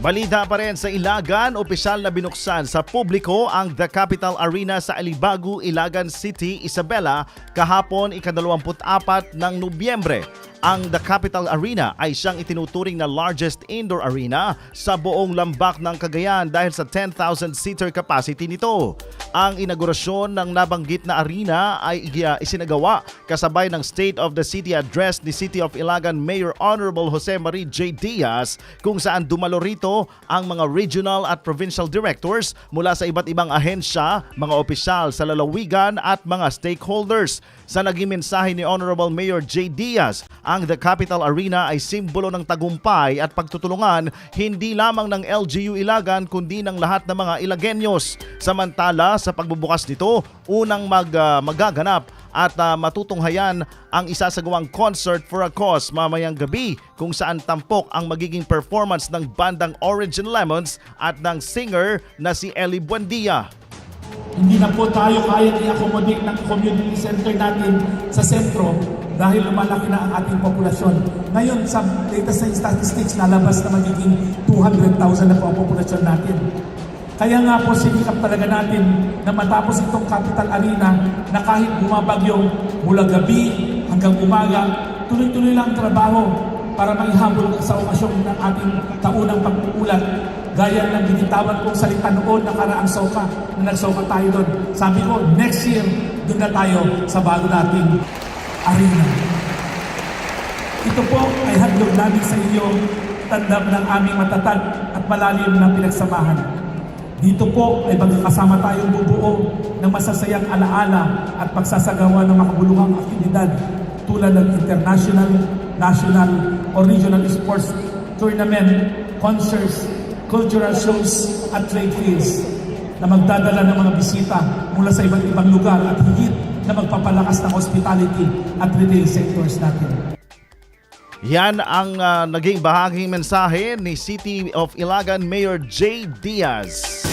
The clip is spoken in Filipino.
Balita pa rin sa Ilagan, opisyal na binuksan sa publiko ang The Capital Arena sa Alibagu, Ilagan City, Isabela kahapon ikadalawamput-apat ng Nobyembre. Ang The Capital Arena ay siyang itinuturing na largest indoor arena sa buong lambak ng Cagayan dahil sa 10,000 seater capacity nito. Ang inaugurasyon ng nabanggit na arena ay isinagawa kasabay ng State of the City Address ni City of Ilagan Mayor Honorable Jose Marie J. Diaz kung saan dumalo rito ang mga regional at provincial directors mula sa iba't ibang ahensya, mga opisyal sa lalawigan at mga stakeholders. Sa naging mensahe ni Honorable Mayor J. Diaz, ang The Capital Arena ay simbolo ng tagumpay at pagtutulungan hindi lamang ng LGU Ilagan kundi ng lahat ng mga Ilagenyos. Samantala sa pagbubukas nito, unang mag, ah, magaganap at ah, matutunghayan ang isasagawang concert for a cause mamayang gabi kung saan tampok ang magiging performance ng bandang and Lemons at ng singer na si Ellie Buendia. Hindi na po tayo kaya i-accommodate ng community center natin sa sentro dahil lumalaki na ang ating populasyon. Ngayon, sa latest na statistics, lalabas na magiging 200,000 na po ang populasyon natin. Kaya nga po sinikap talaga natin na matapos itong Capital Arena na kahit bumabagyo mula gabi hanggang umaga, tuloy-tuloy lang ang trabaho para maihabol sa okasyon ng ating taunang pagpuulat gaya ng binitawan kong salita noon nakaraang soka na nagsoka tayo doon. Sabi ko, next year, doon na tayo sa bago nating arena. Ito po ay handog namin sa iyo tandem ng aming matatag at malalim na pinagsamahan. Dito po ay magkakasama tayong bubuo ng masasayang alaala at pagsasagawa ng makabuluhang aktibidad tulad ng international, national, o regional sports tournament, concerts, cultural shows at trade fairs na magdadala ng mga bisita mula sa iba't ibang lugar at higit na magpapalakas ng hospitality at retail sectors natin. Yan ang ah, naging bahaging mensahe ni City of Ilagan Mayor J. Diaz.